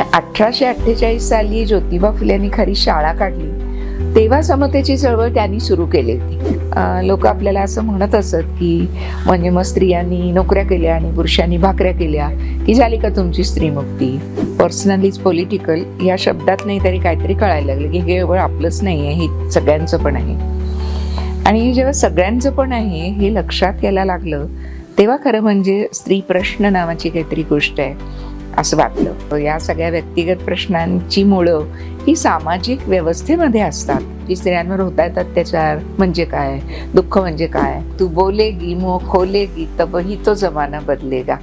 अठराशे अठ्ठेचाळीस साली ज्योतिबा फुल्यांनी खरी शाळा काढली. तेव्हा समतेची चळवळ त्यांनी सुरू केली होती. लोक आपल्याला असं म्हणत असत की म्हणजे मग स्त्रियांनी नोकऱ्या केल्या आणि पुरुषांनी भाकऱ्या केल्या. की झाली का तुमची स्त्रीमुक्ती? पर्सनलीच पॉलिटिकल या शब्दात नाही तरी काहीतरी कळायला लागलं की केवळ आपलंच नाही आहे हे सगळ्यांचं पण आहे. आणि जेव्हा सगळ्यांचं पण आहे हे लक्षात यायला लागलं तेव्हा खरं म्हणजे स्त्री प्रश्न नावाची काहीतरी गोष्ट आहे. असं वाटलं. या सगळ्या व्यक्तिगत प्रश्नांची मुळं ही सामाजिक व्यवस्थेमध्ये असतात. की स्त्रियांवर होत आहेत अत्याचार म्हणजे काय? दुःख म्हणजे काय? तू बोलेगी मोह खोलेगी तब ही तो जमाना बदलेगा.